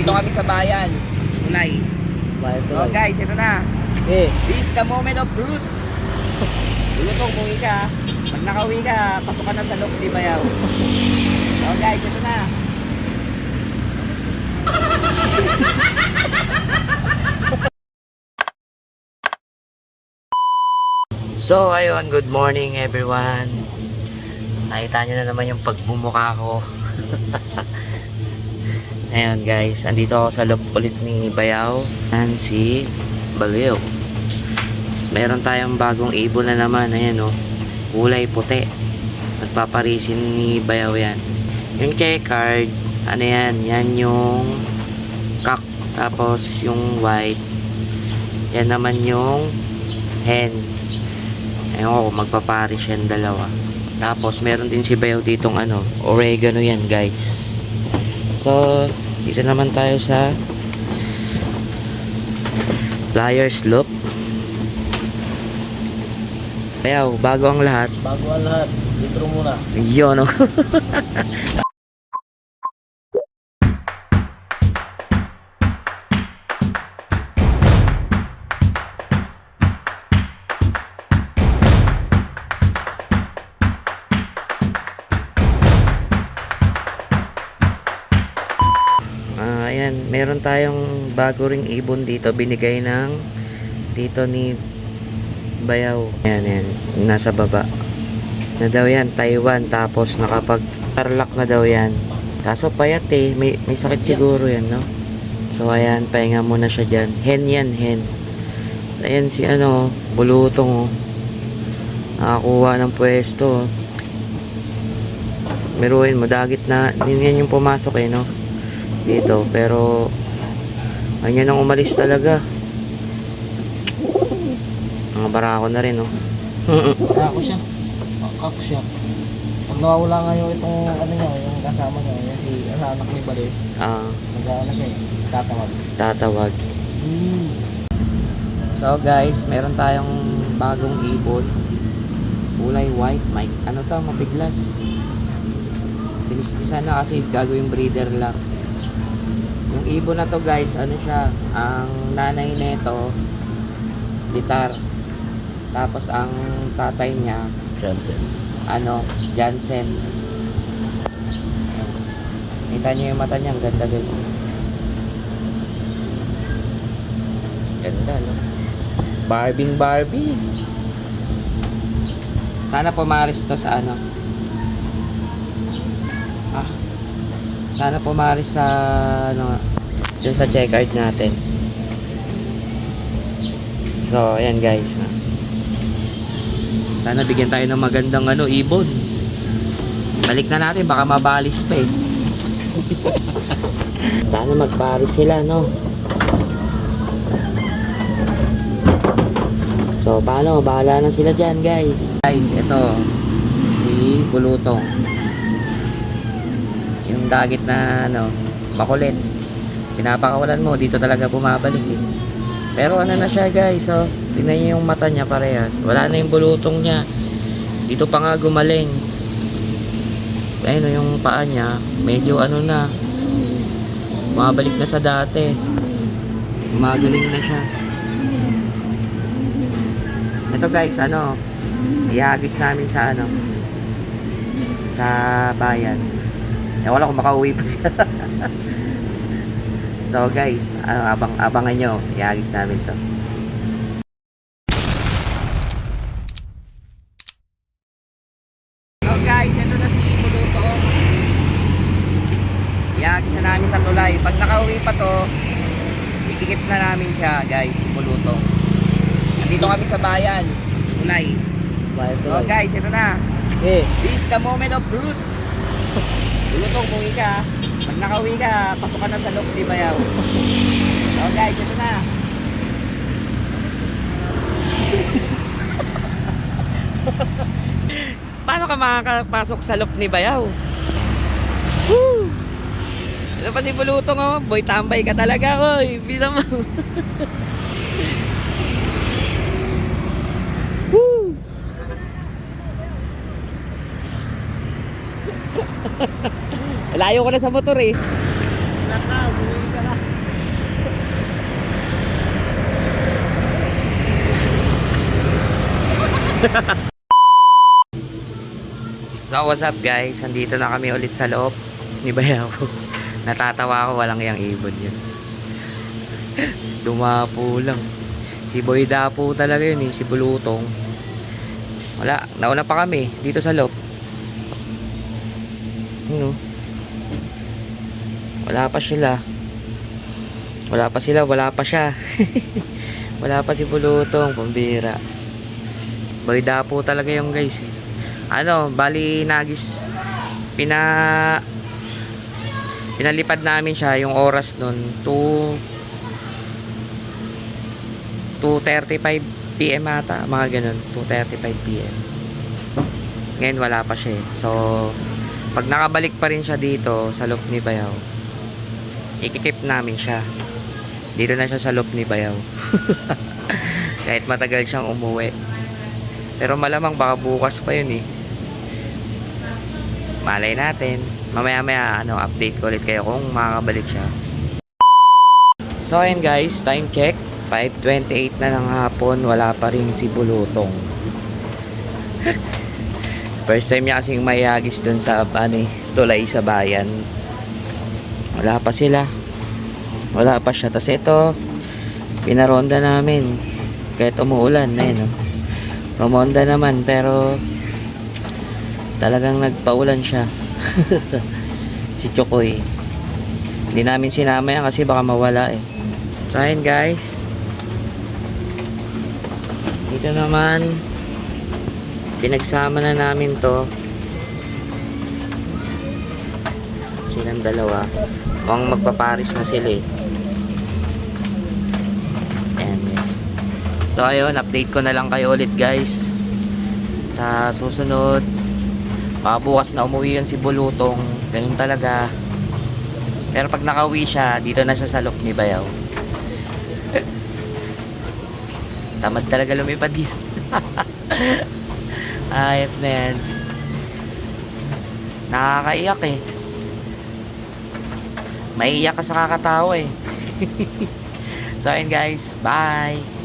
Dito kami sa bayan. Ulay. Bayad So guys, ito na. Eh, This is the moment of truth. Lulutong, umuwi ka. Pag nakauwi ka, pasok ka na sa loob, di bayaw. So guys, ito na. So, ayun, good morning everyone. Nakita nyo na naman yung pagbumuka ko. ayun guys, andito ako sa loob ulit ni Bayaw and si Baliw. Meron tayong bagong ibon na naman, ayan o. Kulay puti. Nagpaparisin ni Bayaw yan. Yung checkered, ano yan, yan yung cock. Tapos yung white, yan naman yung hen. Ewan ko kung magpaparis yan dalawa. Tapos, meron din si Bayo ditong ano, oregano yan, guys. So, isa naman tayo sa Flyers Loop. Bayaw, bago ang lahat. Bago ang lahat, intro muna. Yun, no? ayan, meron tayong bago ring ibon dito binigay ng dito ni Bayaw. Ayan, ayan, nasa baba. Na daw yan, Taiwan, tapos nakapag tarlak na daw yan. Kaso payat eh, may, may sakit siguro yan, no? So ayan, pahinga muna siya dyan. Hen yan, hen. Ayan si ano, bulutong oh. Nakakuha ng pwesto oh. Meruin mo, dagit na, yun yan yung pumasok eh, no? Dito, pero Ganyan nang umalis talaga. Mga barako na rin, oh. Ako siya. Ako siya. Pag nawawala nga yung itong ano niya, yung kasama niya, yung si ano, anak ni Bali, Ah, nag-ano siya tatawag. tatawag. Hmm. So guys, meron tayong bagong ibon. Kulay white, Mike. Ano to, mapiglas. Pinistisan na kasi gagawing breeder lang. Yung ibon na to guys, ano siya, ang nanay nito, litar. Tapos ang tatay niya, Johnson. ano, Jansen. Kita niyo yung mata niya, ang ganda guys. Ganda, no? Barbing Barbie. Sana pumaris to sa ano. Sana pumaris sa ano, dun sa checkout natin. So, ayan guys. Sana bigyan tayo ng magandang ano, ibon. Balik na natin, baka mabalis pa eh. Sana magparis sila, no? So, paano? Bahala na sila dyan, guys. Guys, ito. Si Bulutong. Yung dagit na, ano, makulit. Pinapakawalan mo, dito talaga bumabalik eh. Pero ano na siya, guys, oh. Tingnan niyo yung mata niya parehas. Wala na yung bulutong niya. Dito pa nga gumaling. Ayun, oh, yung paa niya, medyo ano na. Bumabalik na sa dati. Magaling na siya. Ito guys, ano, ihagis namin sa ano, sa bayan. Eh, wala kung makauwi pa siya. so guys, ano, abang, abangan nyo, ihagis namin to. So guys, ito na si Bulutong. Ihagis na namin sa tulay. Pag nakauwi pa to, ikikip na namin siya guys, si Bulutong. Nandito kami sa bayan. Tulay. So guys, ito na. Eh, This is the moment of truth. Bulutong, umuwi ka. Pag nakauwi ka, pasok ka na sa loob, di bayaw. So guys, ito na. Paano ka makakapasok sa loob ni Bayaw? Woo! Ito pa si Bulutong oh. Boy, tambay ka talaga, oy. Bisa mo. Woo! Layo ko na sa motor eh. na, bumili ka. So what's up guys? Andito na kami ulit sa loob ni Bayaw. Natatawa ako walang yang ibon yun. Dumapo lang. Si Boy Dapo talaga yun eh, si Bulutong. Wala, nauna pa kami dito sa loob. Ano? Wala pa sila. Wala pa sila, wala pa siya. wala pa si Bulutong, pambira. Boy Dapo talaga yung guys ano, bali nagis pina pinalipad namin siya yung oras nun 2 2.35 PM ata, mga ganun 2.35 PM ngayon wala pa siya eh. so pag nakabalik pa rin siya dito sa loop ni Bayaw ikikip namin siya. Dito na siya sa loop ni Bayaw. Kahit matagal siyang umuwi. Pero malamang baka bukas pa yun eh. Malay natin. Mamaya maya ano update ko ulit kayo kung makakabalik siya. So ayun guys time check. 5.28 na ng hapon. Wala pa rin si Bulutong. First time niya kasing mayagis dun sa ano, eh, tulay sa bayan wala pa sila wala pa siya tapos ito pinaronda namin kahit umuulan na yun oh. Romonda naman pero talagang nagpaulan siya. si Chokoy. Hindi namin sinama yan kasi baka mawala eh. So ayun guys. Dito naman pinagsama na namin to. Silang dalawa. Mukhang magpaparis na sila eh. Ayan guys. So ayun, update ko na lang kayo ulit guys. Sa susunod, baka bukas na umuwi yun si Bulutong. Ganun talaga. Pero pag nakauwi siya, dito na siya sa loop ni Bayaw. Tamad talaga lumipad dito. Ayop na yan. Nakakaiyak eh. Maiiyak ka sa kakatawa eh. so ayun guys, bye!